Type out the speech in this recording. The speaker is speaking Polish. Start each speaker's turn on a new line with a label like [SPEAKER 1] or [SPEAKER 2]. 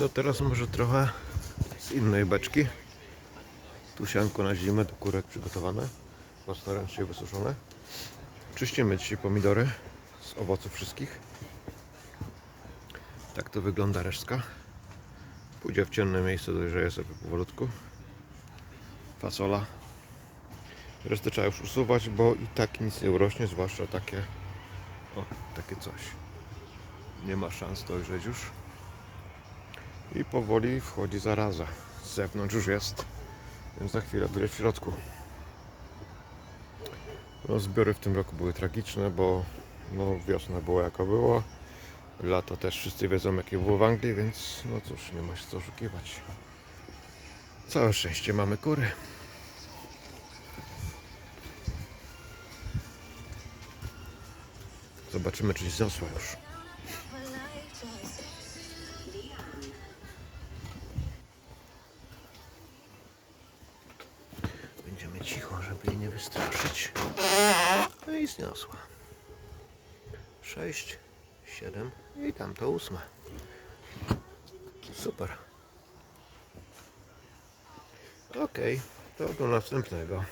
[SPEAKER 1] To teraz może trochę z innej beczki. Tu sianko na zimę do kurek przygotowane, własnoręcznie wysuszone. Czyścimy dzisiaj pomidory z owoców wszystkich. Tak to wygląda resztka. Pójdzie w ciemne miejsce, dojrzeje sobie powolutku. Fasola. Resztę trzeba już usuwać, bo i tak nic nie urośnie, zwłaszcza takie, o, takie coś. Nie ma szans dojrzeć już. I powoli wchodzi zaraza. Z zewnątrz już jest, więc za chwilę będzie w środku. No, zbiory w tym roku były tragiczne, bo no, wiosna była jaka była. Lato też wszyscy wiedzą jakie było w Anglii, więc no cóż, nie ma się co oszukiwać. Całe szczęście mamy kury. Zobaczymy, czy zniosła już. Cicho, żeby jej nie wystraszyć. No i zniosła. Sześć, siedem i tam to ósme. Super. Okej, to do następnego.